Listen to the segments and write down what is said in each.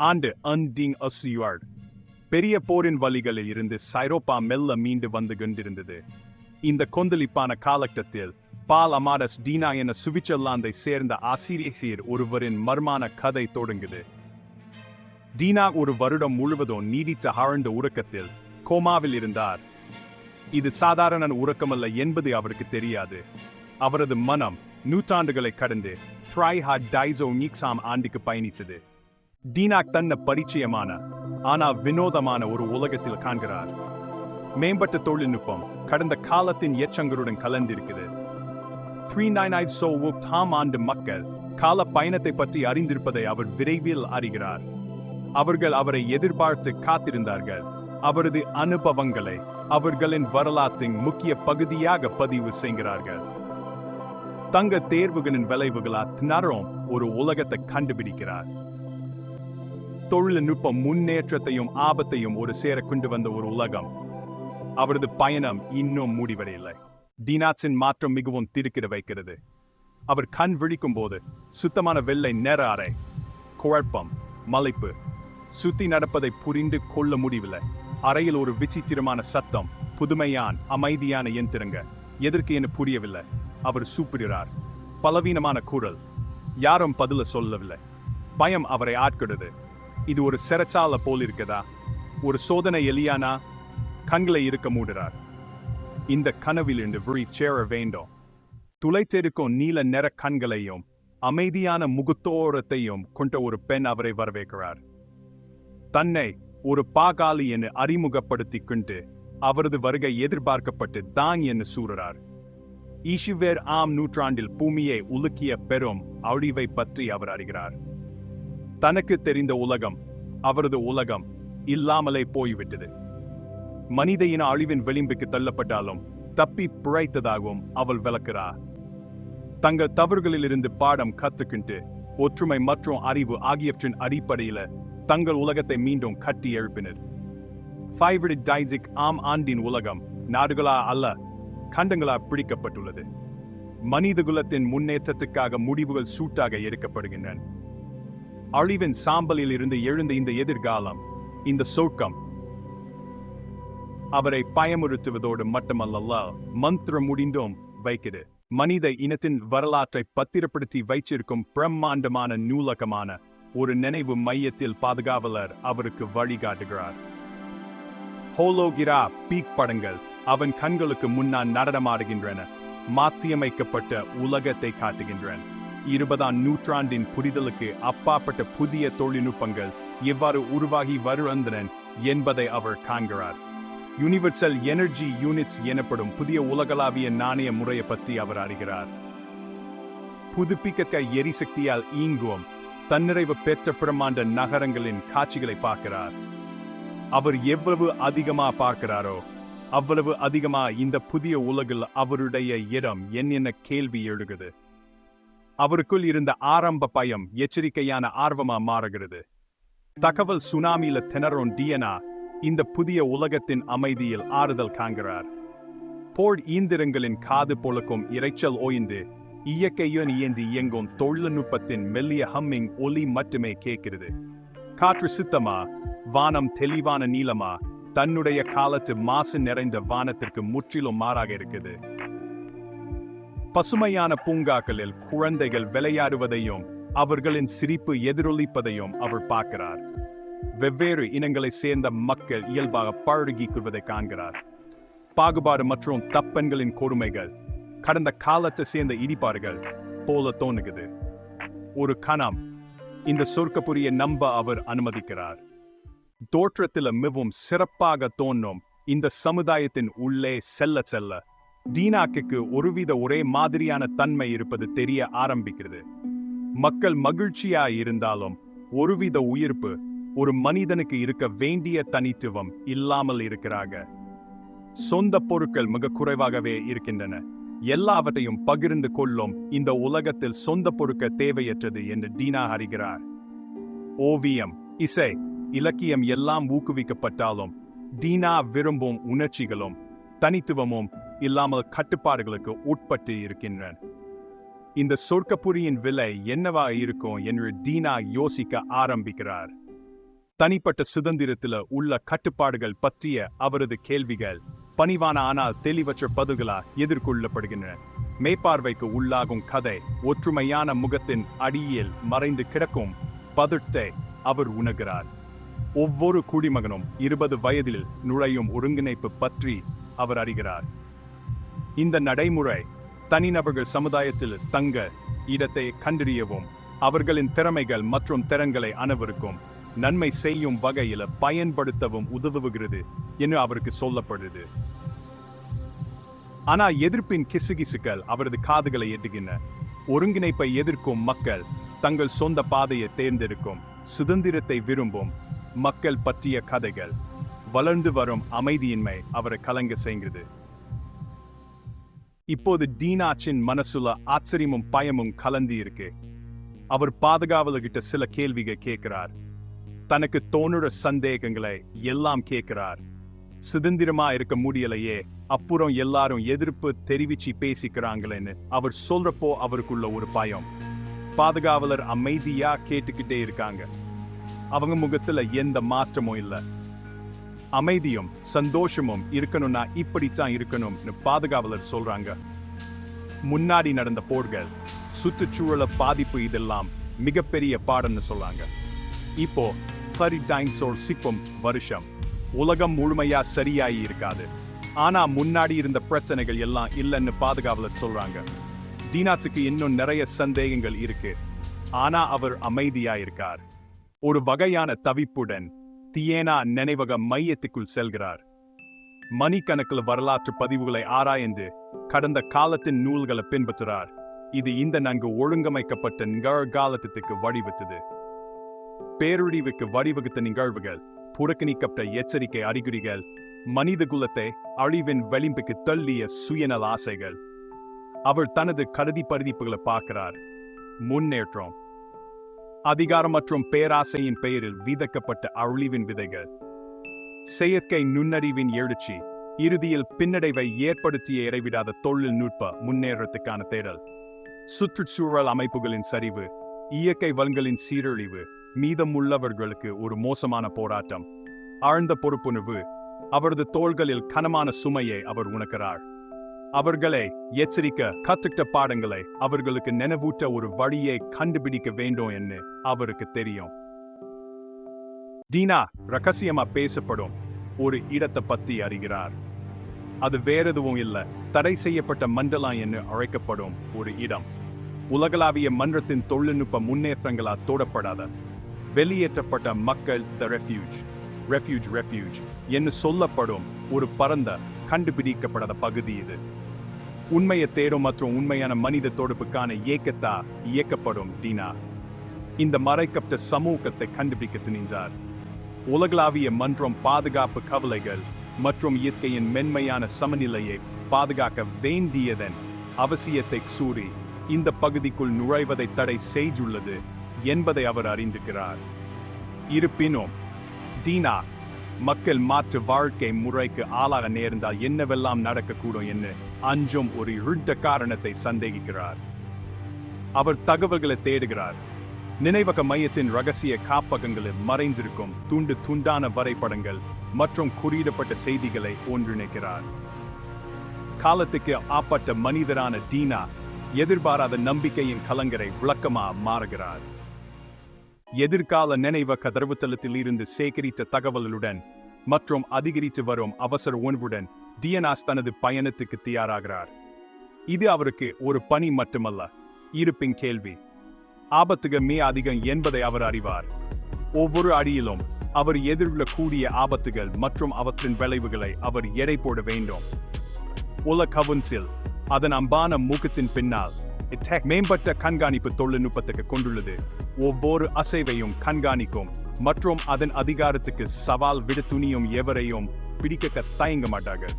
ஆண்டு அன்டிங் அசியார்ட் பெரிய போரின் வழிகளில் இருந்து சைரோப்பா மெல்ல மீண்டு வந்து கொண்டிருந்தது. இந்த கொந்தளிப்பான காலகட்டத்தில் பால் அமாடஸ் டீனா என சுவிட்சர்லாந்தை சேர்ந்த ஆசிரியர் ஒருவரின் மர்மான கதை தொடங்குது. டீனா ஒரு வருடம் முழுவதும் நீடித்த ஆழ்ந்த உறக்கத்தில் கோமாவில் இருந்தார். இது சாதாரண உறக்கமல்ல என்பது அவருக்கு தெரியாது. அவரது மனம் நூற்றாண்டுகளை கடந்து த்ரைஹா டைசோ நீக்ஸாம் ஆண்டுக்கு பயணித்தது. டீனாக் தன்னை பரிச்சயமான ஆனா வினோதமான ஒரு உலகத்தில் காண்கிறார். மேம்பட்ட தொழில்நுட்பம் கடந்த காலத்தின் எச்சங்களுடன் கலந்திருக்குது த்ரீ நைன் ஐவ் சோ தாம் ஆண்டு மக்கள் கால பயணத்தை பற்றி அறிந்திருப்பதை அவர் விரைவில் அறிகிறார். அவர்கள் அவரை எதிர்பார்த்து காத்திருந்தார்கள். அவரது அனுபவங்களை அவர்களின் வரலாற்றின் முக்கிய பகுதியாக பதிவு செய்கிறார்கள். தங்க தேர்வுகளின் விளைவுகளா திணறும் ஒரு உலகத்தை கண்டுபிடிக்கிறார். தொழில்நுட்ப முன்னேற்றத்தையும் ஆபத்தையும் ஒரு சேர கொண்டு வந்த ஒரு உலகம். அவரது பயணம் இன்னும் முடிவடையில்லை டீனாட்ஸின் மாற்றம் மிகவும் திருக்கிட வைக்கிறது. அவர் கண் விழிக்கும் போது சுத்தமான வெள்ளை நேர அறை குழப்பம் மலைப்பு. சுத்தி நடப்பதை புரிந்து கொள்ள முடியவில்லை. அறையில் ஒரு விசித்திரமான சத்தம் புதுமையான் அமைதியான எந்திரங்க. எதற்கு என புரியவில்லை. அவர் சூப்பிடுகிறார். பலவீனமான குரல். யாரும் பதில சொல்லவில்லை. பயம் அவரை ஆட்கொடுது இது ஒரு சிறைச்சாலை போல் இருக்கதா? ஒரு சோதனை எலியானா? கண்களை இருக்க மூடுறார். இந்த கனவிலிருந்து விழி சேர வேண்டும். துளைத்திருக்கும் நீல நிற கண்களையும் அமைதியான முகத்தோரத்தையும் கொண்ட ஒரு பெண் அவரை வரவேற்கிறார். தன்னை ஒரு பாகாலி என அறிமுகப்படுத்திக் கொண்டு அவரது வருகை எதிர்பார்க்கப்பட்டு தான் என்று சூறுறார். ஈஷுவேர் ஆம் நூற்றாண்டில் பூமியை உலுக்கிய பெரும் அழிவை பற்றி அவர் அறிகிறார். தனக்கு தெரிந்த உலகம் அவரது உலகம் இல்லாமலே போய்விட்டது. மனித இன அழிவின் விளிம்புக்கு தள்ளப்பட்டாலும் தப்பி பிழைத்ததாகவும் அவள் விளக்கிறார். தங்கள் தவறுகளிலிருந்து பாடம் கத்துக்கிட்டு ஒற்றுமை மற்றும் அறிவு ஆகியவற்றின் அடிப்படையில தங்கள் உலகத்தை மீண்டும் கட்டி எழுப்பினர். ஃபைவரிட் டைசிக் ஆம் ஆண்டின் உலகம் நாடுகளா அல்ல கண்டங்களா பிடிக்கப்பட்டுள்ளது. மனித குலத்தின் முன்னேற்றத்துக்காக முடிவுகள் சூட்டாக எடுக்கப்படுகின்றன. அழிவின் சாம்பலில் இருந்து எழுந்த இந்த எதிர்காலம் இந்த சோக்கம் அவரை பயமுறுத்துவதோடு மட்டுமல்ல மந்திரம் முடிந்தும் வைக்கிறது. மனித இனத்தின் வரலாற்றை பத்திரப்படுத்தி வைச்சிருக்கும் பிரம்மாண்டமான நூலகமான ஒரு நினைவு மையத்தில் பாதுகாவலர் அவருக்கு வழிகாட்டுகிறார். ஹோலோகிரா பீக் படங்கள் அவன் கண்களுக்கு முன்னால் நடனமாடுகின்றன மாற்றியமைக்கப்பட்ட உலகத்தை காட்டுகின்றன. இருபதாம் நூற்றாண்டின் புரிதலுக்கு அப்பாற்பட்ட புதிய தொழில்நுட்பங்கள் எவ்வாறு உருவாகி வருகின்றன என்பதை அவர் காண்கிறார். யூனிவர்சல் எனர்ஜி யூனிட்ஸ் எனப்படும் புதிய உலகளாவிய நாணய முறையை பற்றி அவர் அறிகிறார். புதுப்பிக்க எரிசக்தியால் ஈங்குவோம் தன்னிறைவு பெற்ற பிரம்மாண்ட நகரங்களின் காட்சிகளை பார்க்கிறார். அவர் எவ்வளவு அதிகமா பார்க்கிறாரோ அவ்வளவு அதிகமா இந்த புதிய உலகில் அவருடைய இடம் என்னென்ன கேள்வி எழுகுது. அவருக்குள் இருந்த ஆரம்ப பயம் எச்சரிக்கையான ஆர்வமா மாறுகிறது. தகவல் சுனாமியில திணறும் டியனா இந்த புதிய உலகத்தின் அமைதியில் ஆறுதல் காண்கிறார். போர் ஈந்திரங்களின் காது பொழுக்கும் இரைச்சல் ஓய்ந்து இயற்கையுடன் இயந்தி இயங்கும் தொழில்நுட்பத்தின் மெல்லிய ஹம்மிங் ஒலி மட்டுமே கேட்கிறது. காற்று சித்தமா? வானம் தெளிவான நீளமா? தன்னுடைய காலத்து மாசு நிறைந்த வானத்திற்கு முற்றிலும் மாறாக இருக்குது. பசுமையான பூங்காக்களில் குழந்தைகள் விளையாடுவதையும் அவர்களின் சிரிப்பு எதிரொலிப்பதையும் அவர் பார்க்கிறார். வெவ்வேறு இனங்களை சேர்ந்த மக்கள் இயல்பாக பழகிக் கொள்வதை காண்கிறார். பாகுபாடு மற்றும் தப்பெண்களின் கொடுமைகள் கடந்த காலத்தை சேர்ந்த இடிபாடுகள் போல தோணுகிறது ஒரு கணம் இந்த சொர்க்கப்புரிய நம்ப அவர் அனுமதிக்கிறார். தோற்றத்தில் மிகவும் சிறப்பாக தோன்றும் இந்த சமுதாயத்தின் உள்ளே செல்ல செல்ல டீனாக்கு ஒருவித ஒரே மாதிரியான தன்மை இருப்பது தெரிய ஆரம்பிக்கிறது. மக்கள் மகிழ்ச்சியா இருந்தாலும் ஒருவித உயிர்ப்பு ஒரு மனிதனுக்கு இருக்க வேண்டிய தனித்துவம் இல்லாமல் இருக்கிறாங்க சொந்த பொருட்கள் மிக குறைவாகவே இருக்கின்றன. எல்லாவற்றையும் பகிர்ந்து கொள்ளும் இந்த உலகத்தில் சொந்த பொறுக்க தேவையற்றது என்று டீனா அறிகிறார். ஓவியம் இசை இலக்கியம் எல்லாம் ஊக்குவிக்கப்பட்டாலும் டீனா விரும்பும் உணர்ச்சிகளும் தனித்துவமும் இல்லாமல் கட்டுப்பாடுகளுக்கு உட்பட்டு இருக்கின்றன. இந்த சொர்க்கப்புரியின் விலை என்னவா இருக்கும் என்று டீனா யோசிக்க ஆரம்பிக்கிறார். தனிப்பட்ட சுதந்திரத்தில் உள்ள கட்டுப்பாடுகள் பற்றிய அவரது கேள்விகள் பணிவான ஆனால் தெளிவற்ற பதில்களா எதிர்கொள்ளப்படுகின்றன. மேற்பார்வைக்கு உள்ளாகும் கதை ஒற்றுமையான முகத்தின் அடியில் மறைந்து கிடக்கும் பதட்டை அவர் உணர்கிறார். ஒவ்வொரு குடிமகனும் இருபது வயதில் நுழையும் ஒருங்கிணைப்பு பற்றி அவர் அறிகிறார். இந்த நடைமுறை தனிநபர்கள் சமுதாயத்தில் தங்க இடத்தை கண்டறியவும் அவர்களின் திறமைகள் மற்றும் திறன்களை அனைவருக்கும் நன்மை செய்யும் வகையில் பயன்படுத்தவும் உதவுகிறது என்று அவருக்கு சொல்லப்படுது. ஆனால் எதிர்ப்பின் கிசுகிசுக்கள் அவரது காதுகளை எட்டுகின்றன. ஒருங்கிணைப்பை எதிர்க்கும் மக்கள் தங்கள் சொந்த பாதையை தேர்ந்தெடுக்கும் சுதந்திரத்தை விரும்பும் மக்கள் பற்றிய கதைகள். வளர்ந்து வரும் அமைதியின்மை அவரை கலங்க செய்கிறது. இப்போது டீனாச்சின் மனசுல ஆச்சரியமும் பயமும் கலந்து இருக்கு. அவர் பாதுகாவலர்கிட்ட சில கேள்விகள் கேட்கிறார். தனக்கு தோணுற சந்தேகங்களை எல்லாம் கேட்கிறார். சுதந்திரமா இருக்க முடியலையே அப்புறம் எல்லாரும் எதிர்ப்பு தெரிவிச்சு பேசிக்கிறாங்களேன்னு அவர் சொல்றப்போ அவருக்குள்ள ஒரு பயம். பாதுகாவலர் அமைதியா கேட்டுக்கிட்டே இருக்காங்க. அவங்க முகத்துல எந்த மாற்றமும் இல்ல. அமைதியும் சந்தோஷமும் இருக்கணும்னா இப்படித்தான் இருக்கணும்னு பாதுகாவலர் சொல்றாங்க. முன்னாடி நடந்த போர்கள் சுற்றுச்சூழல பாதிப்பு இதெல்லாம் மிகப்பெரிய பாடம்னு சொல்றாங்க. இப்போ சரி டைன்சோர் சிப்பம் வருஷம். உலகம் முழுமையா சரியாயி இருக்காது. ஆனா முன்னாடி இருந்த பிரச்சனைகள் எல்லாம் இல்லைன்னு பாதுகாவலர் சொல்றாங்க. டீனாட்ஸுக்கு இன்னும் நிறைய சந்தேகங்கள் இருக்கு. ஆனா அவர் அமைதியா இருக்கார் ஒரு வகையான தவிப்புடன் தியேனா நினைவக மையத்துக்குள் செல்கிறார். மணிக்கணக்கில் வரலாற்று பதிவுகளை ஆராய்ந்து கடந்த காலத்தின் நூல்களை பின்பற்றுகிறார். இது இந்த நன்கு ஒழுங்கமைக்கப்பட்ட நிகழ்காலத்துக்கு வழிவிட்டது பேரழிவுக்கு வழிவகுத்த நிகழ்வுகள் புறக்கணிக்கப்பட்ட எச்சரிக்கை அறிகுறிகள் மனித குலத்தை அழிவின் வெளிம்புக்கு தள்ளிய சுயநல ஆசைகள். அவர் தனது கருதி பரிதிப்புகளை பார்க்கிறார். முன்னேற்றம் அதிகாரம் மற்றும் பேராசையின் பெயரில் வீதக்கப்பட்ட அழிவின் விதைகள். செயற்கை நுண்ணறிவின் எழுச்சி இறுதியில் பின்னடைவை ஏற்படுத்திய இறைவிடாத தொழில்நுட்ப முன்னேற்றத்துக்கான தேடல். சுற்றுச்சூழல் அமைப்புகளின் சரிவு இயற்கை வளங்களின் சீரழிவு மீதமுள்ளவர்களுக்கு ஒரு மோசமான போராட்டம். ஆழ்ந்த பொறுப்புணர்வு அவரது தோள்களில் கனமான சுமையை அவர் உணர்கிறார். அவர்களை எச்சரிக்க கத்துக்கிட்ட பாடங்களை அவர்களுக்கு நினைவூட்ட ஒரு வழியை கண்டுபிடிக்க வேண்டும் என்று அவருக்கு தெரியும். டீனா ரகசியமா பேசப்படும் ஒரு இடத்தை பத்தி அறிகிறார். அது வேறெதுவும் இல்லை. தடை செய்யப்பட்ட மண்டலம் என்று அழைக்கப்படும் ஒரு இடம். உலகளாவிய மன்றத்தின் தொழில்நுட்ப முன்னேற்றங்களால் தோடப்படாத வெளியேற்றப்பட்ட மக்கள் த ரெஃப்யூஜ் ரெஃப்யூஜ் ரெஃப்யூஜ் என்று சொல்லப்படும் ஒரு பரந்த கண்டுபிடிக்கப்படாத பகுதி இது. உண்மையை தேடும் மற்றும் உண்மையான மனித தொடுப்புக்கான இயக்கத்தா இயக்கப்படும் டீனா. இந்த மறைக்கப்பட்ட சமூகத்தை கண்டுபிடிக்க துணிந்தார் உலகளாவிய மன்றம் பாதுகாப்பு கவலைகள் மற்றும் இயற்கையின் மென்மையான சமநிலையை பாதுகாக்க வேண்டியதன் அவசியத்தை சூறி இந்த பகுதிக்குள் நுழைவதை தடை செய்துள்ளது என்பதை அவர் அறிந்திருக்கிறார். இருப்பினும் டீனா மக்கள் மாற்று வாழ்க்கை முறைக்கு ஆளாக நேர்ந்தால் என்னவெல்லாம் நடக்கக்கூடும் என்று அஞ்சும் ஒரு இழுத்த காரணத்தை சந்தேகிக்கிறார். அவர் தகவல்களை தேடுகிறார். நினைவக மையத்தின் ரகசிய காப்பகங்களில் மறைந்திருக்கும் துண்டு துண்டான வரைபடங்கள் மற்றும் குறியிடப்பட்ட செய்திகளை ஒன்றிணைக்கிறார். காலத்துக்கு ஆப்பட்ட மனிதரான டீனா எதிர்பாராத நம்பிக்கையின் கலங்கரை விளக்கமாக மாறுகிறார். எதிர்கால நினைவக தரவுத்தளத்தில் இருந்து சேகரித்த தகவல்களுடன் மற்றும் அதிகரித்து வரும் அவசர உணர்வுடன் டியனாஸ் தனது பயணத்துக்கு தயாராகிறார். இது அவருக்கு ஒரு பணி மட்டுமல்ல இருப்பின் கேள்வி. ஆபத்துக மே அதிகம் என்பதை அவர் அறிவார். ஒவ்வொரு அடியிலும் அவர் எதிர்கொள்ளக்கூடிய ஆபத்துகள் மற்றும் அவற்றின் விளைவுகளை அவர் எடை போட வேண்டும். உல கவுன்சில் அதன் அம்பான மூக்கத்தின் பின்னால் மேம்பட்ட கண்காணிப்பு தொழில்நுட்பத்துக்கு கொண்டுள்ளது. ஒவ்வொரு அசைவையும் கண்காணிக்கும் மற்றும் அதன் அதிகாரத்துக்கு சவால் விட துணியும் எவரையும் பிடிக்க தயங்க மாட்டார்கள்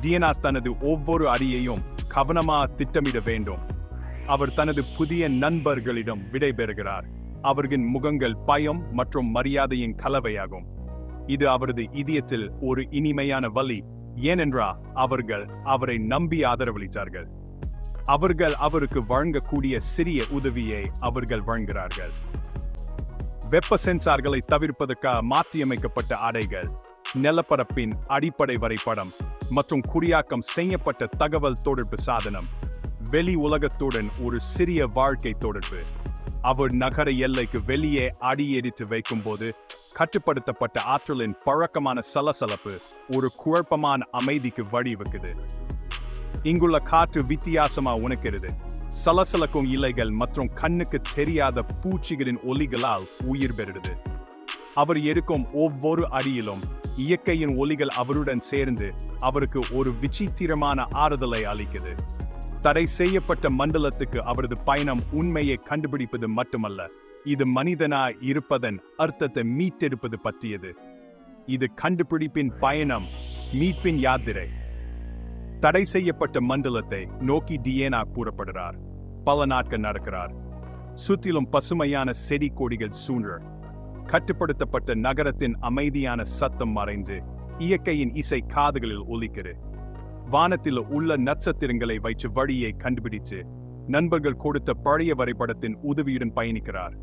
டிஎன்ஆஸ் தனது ஒவ்வொரு அறியையும் கவனமா திட்டமிட வேண்டும். அவர் தனது புதிய நண்பர்களிடம் விடைபெறுகிறார். அவர்களின் முகங்கள் பயம் மற்றும் மரியாதையின் கலவையாகும். இது அவரது இதயத்தில் ஒரு இனிமையான வலி. ஏனென்றா அவர்கள் அவரை நம்பி ஆதரவளித்தார்கள். அவர்கள் அவருக்கு வழங்கக்கூடிய சிறிய உதவியை அவர்கள் வழங்குகிறார்கள். வெப்ப சென்சார்களை தவிர்ப்பதற்காக மாற்றியமைக்கப்பட்ட ஆடைகள் நிலப்பரப்பின் அடிப்படை வரைபடம் மற்றும் குறியாக்கம் செய்யப்பட்ட தகவல் தொடர்பு சாதனம் வெளி உலகத்துடன் ஒரு சிறிய வாழ்க்கை தொடர்பு. அவர் நகர எல்லைக்கு வெளியே அடியெடுத்து வைக்கும்போது கட்டுப்படுத்தப்பட்ட ஆற்றலின் பழக்கமான சலசலப்பு ஒரு குழப்பமான அமைதிக்கு வழிவகுக்குது. இங்குள்ள காற்று வித்தியாசமா உணக்கிறது சலசலக்கும் இலைகள் மற்றும் கண்ணுக்கு தெரியாத பூச்சிகளின் ஒலிகளால் உயிர் பெறுகிறது அவர் எடுக்கும் ஒவ்வொரு அடியிலும் இயற்கையின் ஒலிகள் அவருடன் சேர்ந்து அவருக்கு ஒரு விசித்திரமான ஆறுதலை அளிக்குது. தடை செய்யப்பட்ட மண்டலத்துக்கு அவரது பயணம் உண்மையை கண்டுபிடிப்பது மட்டுமல்ல இது மனிதனாய் இருப்பதன் அர்த்தத்தை மீட்டெடுப்பது பற்றியது. இது கண்டுபிடிப்பின் பயணம் மீட்பின் யாத்திரை. தடை செய்யப்பட்ட மண்டலத்தை நோக்கி டியேனா கூறப்படுகிறார் பல நாட்கள் நடக்கிறார். சுற்றிலும் பசுமையான செடி கொடிகள் சூழல் கட்டுப்படுத்தப்பட்ட நகரத்தின் அமைதியான சத்தம் மறைந்து இயற்கையின் இசை காதுகளில் ஒலிக்கிறது வானத்தில் உள்ள நட்சத்திரங்களை வைத்து வழியை கண்டுபிடித்து நண்பர்கள் கொடுத்த பழைய வரைபடத்தின் உதவியுடன் பயணிக்கிறார்.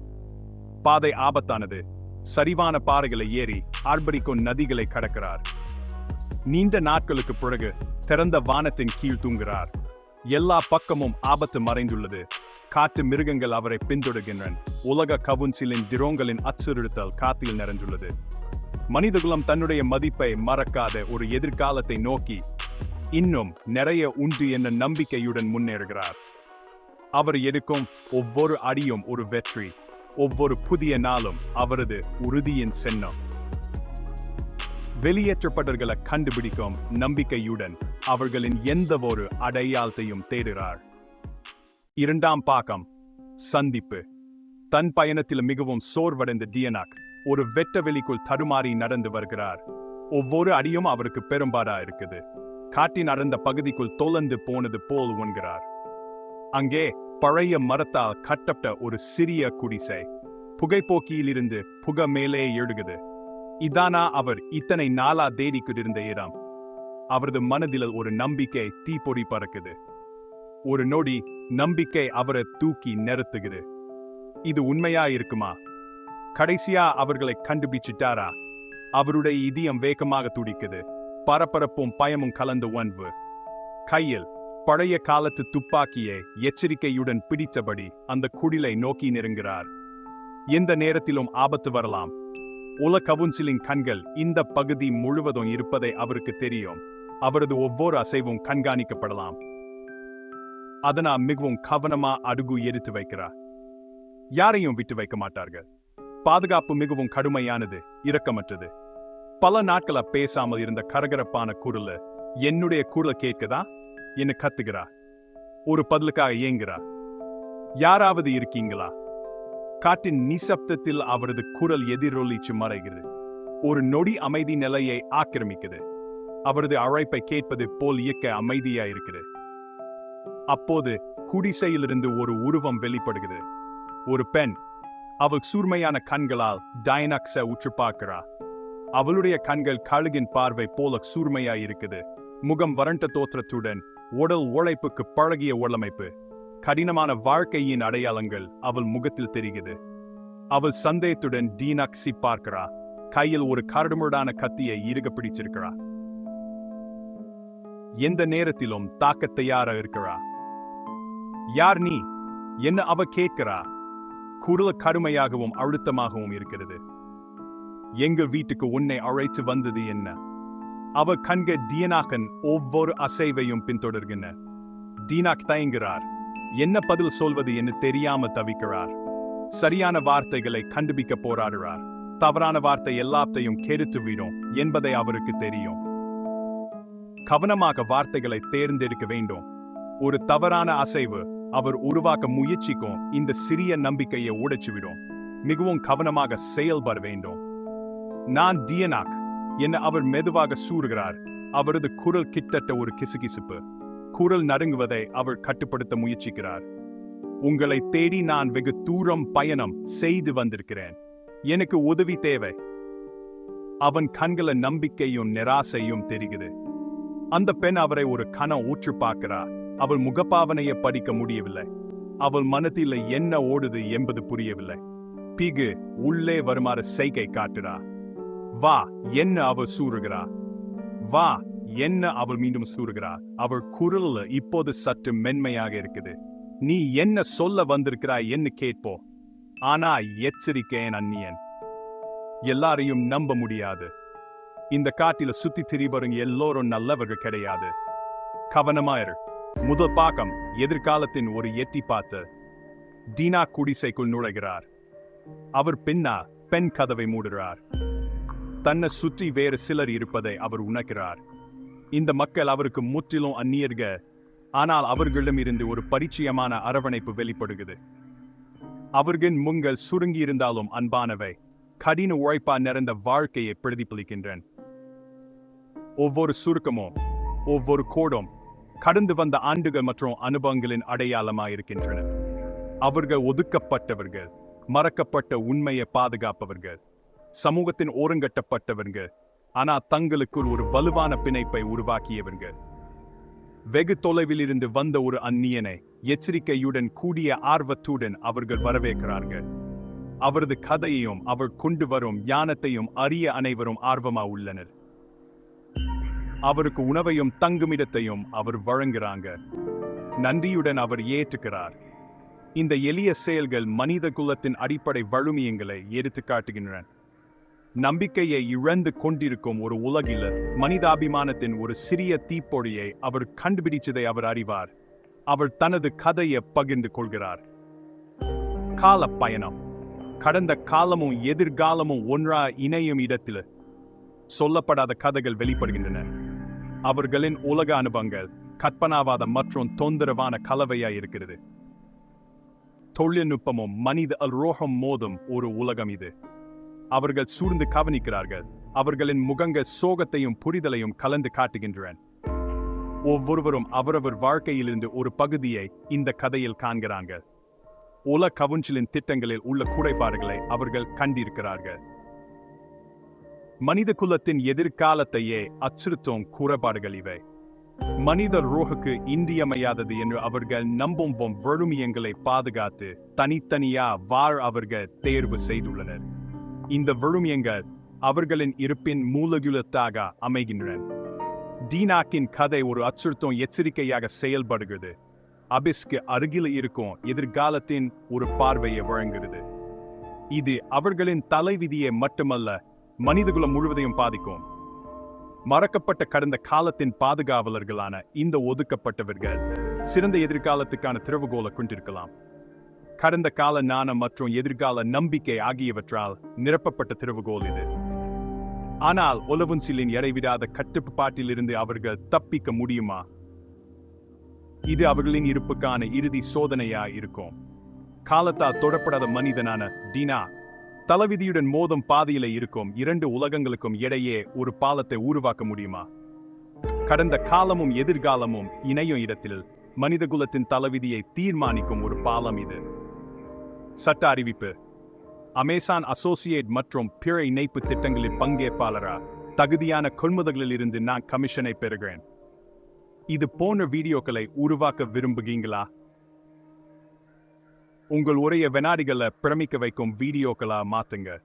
பாதை ஆபத்தானது. சரிவான பாறைகளை ஏறி ஆர்பரிக்கும் நதிகளை கடக்கிறார். நீண்ட நாட்களுக்கு பிறகு திறந்த வானத்தின் கீழ் தூங்குகிறார். எல்லா பக்கமும் ஆபத்து மறைந்துள்ளது. காட்டு மிருகங்கள் அவரை பின்தொடர்கின்றன. உலக கவுன்சிலின் திரோங்களின் அச்சுறுத்தல் காத்தில் நிறைந்துள்ளது. மனிதகுலம் தன்னுடைய மதிப்பை மறக்காத ஒரு எதிர்காலத்தை நோக்கி இன்னும் நிறைய உண்டு என்ற நம்பிக்கையுடன் முன்னேறுகிறார். அவர் எடுக்கும் ஒவ்வொரு அடியும் ஒரு வெற்றி. ஒவ்வொரு புதிய நாளும் அவரது உறுதியின் சின்னம். வெளியேற்றப்பட்டவர்களை கண்டுபிடிக்கும் நம்பிக்கையுடன் அவர்களின் எந்த ஒரு அடையாளத்தையும் தேடுகிறார். இரண்டாம் பாகம். சந்திப்பு. தன் பயணத்தில் மிகவும் சோர்வடைந்த டியனாக் ஒரு வெட்ட வெளிக்குள் தடுமாறி நடந்து வருகிறார். ஒவ்வொரு அடியும் அவருக்கு பெரும்பாடா இருக்குது. காட்டின் அடர்ந்த பகுதிக்குள் தொலந்து போனது போல் உண்கிறார். அங்கே பழைய மரத்தால் கட்டப்பட்ட ஒரு சிறிய குடிசை. புகைப்போக்கியிலிருந்து புக மேலே எழுகுது. இதானா அவர் இத்தனை நாளா தேடிக்கிட்டிருந்த இடம். அவரது மனதில் ஒரு நம்பிக்கை தீப்பொடி பறக்குது. ஒரு நொடி நம்பிக்கை அவரை தூக்கி நிறுத்துகிறது. இது உண்மையா இருக்குமா? கடைசியா அவர்களை கண்டுபிடிச்சிட்டாரா? அவருடைய இதயம் வேகமாக துடிக்குது. பரபரப்பும் பயமும் கலந்த உணர்வு. கையில் பழைய காலத்து துப்பாக்கியை எச்சரிக்கையுடன் பிடித்தபடி அந்த குடிலை நோக்கி நெருங்கிறார் எந்த நேரத்திலும் ஆபத்து வரலாம். உல கவுன்சிலின் கண்கள் இந்த பகுதி முழுவதும் இருப்பதை அவருக்கு தெரியும். அவரது ஒவ்வொரு அசைவும் கண்காணிக்கப்படலாம். அதனால் மிகவும் கவனமா அடுகு எடுத்து வைக்கிறார். யாரையும் விட்டு வைக்க மாட்டார்கள். பாதுகாப்பு மிகவும் கடுமையானது இரக்கமற்றது. பல நாட்களா பேசாமல் இருந்த கரகரப்பான குரல் என்னுடைய குரல் கேட்குதா? என்ன கத்துகிறா ஒரு பதிலுக்காக ஏங்குறா யாராவது இருக்கீங்களா? காட்டின் நிசப்தத்தில் அவரது குரல் எதிரொலிச்சு மறைகிறது ஒரு நொடி அமைதி நிலையை ஆக்கிரமிக்குது அவரது அழைப்பை கேட்பது போல் இயக்க அமைதியா இருக்குது. அப்போது குடிசையிலிருந்து ஒரு உருவம் வெளிப்படுகிறது. ஒரு பெண் அவள் சூர்மையான கண்களால் டைனக்ஸ உற்று பார்க்கிறா. அவளுடைய கண்கள் கழுகின் பார்வை போல சூர்மையாய் இருக்குது. முகம் வறண்ட தோற்றத்துடன் உடல் உழைப்புக்கு பழகிய உள்ளமைப்பு கடினமான வாழ்க்கையின் அடையாளங்கள் அவள் முகத்தில் தெரிகிறது. அவள் சந்தேகத்துடன் டீனாக்சி பார்க்கிறா. கையில் ஒரு கரடுமுரடான கத்தியை இருக பிடிச்சிருக்கிறா. எந்த நேரத்திலும் தாக்க தயாரா இருக்கிறா? யார் நீ? என்ன அவ கேட்கிறா? குரல் கடுமையாகவும் அழுத்தமாகவும் இருக்கிறது. எங்க வீட்டுக்கு உன்னை அழைத்து வந்தது என்ன? அவ கண்க டியனாக்கன் ஒவ்வொரு அசைவையும் பின்தொடர்கின்றன டீனாக் தயங்குகிறார். என்ன பதில் சொல்வது என்று தெரியாம தவிக்கிறார். சரியான வார்த்தைகளை கண்டுபிடிக்க போராடுறார் தவறான வார்த்தை எல்லாத்தையும் கெடுத்து விடும் என்பதை அவருக்கு தெரியும். கவனமாக வார்த்தைகளை தேர்ந்தெடுக்க வேண்டும். ஒரு தவறான அசைவு அவர் உருவாக்க முயற்சிக்கும் இந்த சிறிய நம்பிக்கையை உடைச்சுவிடும் மிகவும் கவனமாக செயல்பட வேண்டும். நான் டியனாக் என அவர் மெதுவாக சூறுகிறார் அவரது குரல் கிட்டத்தட்ட ஒரு கிசுகிசுப்பு. குரல் நடுங்குவதை அவர் கட்டுப்படுத்த முயற்சிக்கிறார். உங்களை தேடி நான் வெகு தூரம் பயணம் செய்து வந்திருக்கிறேன். எனக்கு உதவி தேவை. அவன் கண்கள நம்பிக்கையும் நிராசையும் தெரிகிறது. அந்த பெண் அவரை ஒரு கணம் ஊற்று பார்க்கிறார் அவள் முகப்பாவனையை படிக்க முடியவில்லை. அவள் மனத்தில் என்ன ஓடுது என்பது புரியவில்லை. பிகு உள்ளே வருமாறு செய்கை காட்டுறா. வா என்ன அவள் சூறுகிறா. வா என்ன அவள் மீண்டும் சூறுகிறார் அவள் குரல் இப்போது சற்று மென்மையாக இருக்குது. நீ என்ன சொல்ல வந்திருக்கிறாய் என்று கேட்போ. ஆனா எச்சரிக்கையன் அந்நியன். எல்லாரையும் நம்ப முடியாது. இந்த காட்டில சுத்தி திரிபவங்க எல்லோரும் நல்லவர்கள் கிடையாது. கவனமாயிரு முதல் பாக்கம் எதிர்காலத்தின் ஒரு எட்டி பார்த்து டீனா குடிசைக்குள் நுழைகிறார். அவர் பின்னா பெண் கதவை மூடுகிறார். தன்னை சுற்றி வேறு சிலர் இருப்பதை அவர் உணர்கிறார். இந்த மக்கள் அவருக்கு முற்றிலும் அந்நியர்கள் ஆனால் அவர்களிடம் இருந்து ஒரு பரிச்சயமான அரவணைப்பு வெளிப்படுகிறது. அவர்களின் முங்கள் சுருங்கி இருந்தாலும் அன்பானவை கடின உழைப்பா நிறைந்த வாழ்க்கையை பிரதிபலிக்கின்றன. ஒவ்வொரு சுருக்கமும் ஒவ்வொரு கோடும் கடந்து வந்த ஆண்டுகள் மற்றும் அனுபவங்களின் அடையாளமாக இருக்கின்றன அவர்கள் ஒதுக்கப்பட்டவர்கள் மறக்கப்பட்ட உண்மையை பாதுகாப்பவர்கள் சமூகத்தின் ஓரங்கட்டப்பட்டவர்கள் ஆனா தங்களுக்குள் ஒரு வலுவான பிணைப்பை உருவாக்கியவர்கள் வெகு தொலைவில் இருந்து வந்த ஒரு அந்நியனை எச்சரிக்கையுடன் கூடிய ஆர்வத்துடன் அவர்கள் வரவேற்கிறார்கள். அவரது கதையையும் அவர் கொண்டு வரும் ஞானத்தையும் அறிய அனைவரும் ஆர்வமா உள்ளனர். அவருக்கு உணவையும் தங்குமிடத்தையும் அவர் வழங்குறாங்க. நன்றியுடன் அவர் ஏற்றுக்கிறார். இந்த எளிய செயல்கள் மனித குலத்தின் அடிப்படை வழுமியங்களை எடுத்து காட்டுகின்றன நம்பிக்கையை இழந்து கொண்டிருக்கும் ஒரு உலகில் மனிதாபிமானத்தின் ஒரு சிறிய தீப்பொழியை அவர் கண்டுபிடிச்சதை அவர் அறிவார். அவர் தனது கதையை பகிர்ந்து கொள்கிறார். கால பயணம் கடந்த காலமும் எதிர்காலமும் ஒன்றா இணையும் இடத்தில் சொல்லப்படாத கதைகள் வெளிப்படுகின்றன. அவர்களின் உலக அனுபவங்கள் கற்பனாவாத மற்றும் தொந்தரவான கலவையா இருக்கிறது. தொழில்நுட்பமும் மனித அல்ரோகம் மோதும் ஒரு உலகம் இது. அவர்கள் சூழ்ந்து கவனிக்கிறார்கள். அவர்களின் முகங்கள் சோகத்தையும் புரிதலையும் கலந்து காட்டுகின்றன. ஒவ்வொருவரும் அவரவர் வாழ்க்கையிலிருந்து ஒரு பகுதியை இந்த கதையில் காண்கிறாங்க. உல கவுன்சிலின் திட்டங்களில் உள்ள குறைபாடுகளை அவர்கள் கண்டிருக்கிறார்கள். மனித குலத்தின் எதிர்காலத்தையே அச்சுறுத்தும் குறைபாடுகள் இவை. மனித ரோகுக்கு இன்றியமையாதது என்று அவர்கள் நம்பும் வறுமியங்களை பாதுகாத்து தனித்தனியா வாழ் அவர்கள் தேர்வு செய்துள்ளனர். இந்த விழுமியங்கள் அவர்களின் இருப்பின் மூலகுலத்தாக அமைகின்றன. டீனாக்கின் கதை ஒரு அச்சுறுத்தும் எச்சரிக்கையாக செயல்படுகிறது. அபிஸ்க்கு அருகில் இருக்கும் எதிர்காலத்தின் ஒரு பார்வையை வழங்குகிறது. இது அவர்களின் தலைவிதியை மட்டுமல்ல மனிதகுலம் முழுவதையும் பாதிக்கும். மறக்கப்பட்ட கடந்த காலத்தின் பாதுகாவலர்களான இந்த ஒதுக்கப்பட்டவர்கள் சிறந்த எதிர்காலத்துக்கான திறவுகோலை கொண்டிருக்கலாம். கடந்த கால ஞானம் மற்றும் எதிர்கால நம்பிக்கை ஆகியவற்றால் நிரப்பப்பட்ட திருவுகோல் இது. ஆனால் ஒலவன்சிலின் எடைவிடாத கட்டுப்பாட்டிலிருந்து அவர்கள் தப்பிக்க முடியுமா? இது அவர்களின் இருப்புக்கான இறுதி சோதனையா இருக்கும். காலத்தால் தொடப்படாத மனிதனான டினா தலவிதியுடன் மோதும் பாதையில இருக்கும் இரண்டு உலகங்களுக்கும் இடையே ஒரு பாலத்தை உருவாக்க முடியுமா? கடந்த காலமும் எதிர்காலமும் இணையும் இடத்தில் மனிதகுலத்தின் தலைவிதியை தீர்மானிக்கும் ஒரு பாலம் இது. சட்ட அறிவிப்பு. அமேசான் அசோசியேட் மற்றும் பிற இணைப்பு திட்டங்களில் பங்கேற்பாளரா? தகுதியான கொள்முதல்களில் இருந்து நான் கமிஷனை பெறுகிறேன். இது போன்ற வீடியோக்களை உருவாக்க விரும்புகிறீங்களா உங்கள் உரைய வினாடிகளை பிரமிக்க வைக்கும் வீடியோக்களா மாத்துங்க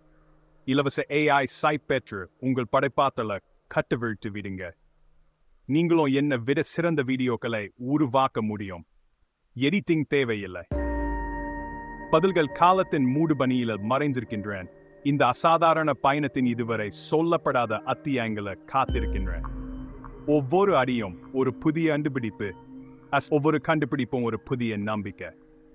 இலவச ஏஐ சைட் பெற்று உங்கள் படைப்பாத்தலை கட்டுவிழ்த்து விடுங்க. நீங்களும் என்ன விட சிறந்த வீடியோக்களை உருவாக்க முடியும்? எடிட்டிங் தேவையில்லை. பதில்கள் காலத்தின் மூடுபணியில மறைந்திருக்கின்றன இந்த அசாதாரண பயணத்தின் இதுவரை சொல்லப்படாத அத்தியாயங்களை காத்திருக்கின்றன. ஒவ்வொரு அடியும் ஒரு புதிய கண்டுபிடிப்பு அஸ் ஒவ்வொரு கண்டுபிடிப்பும் ஒரு புதிய நம்பிக்கை.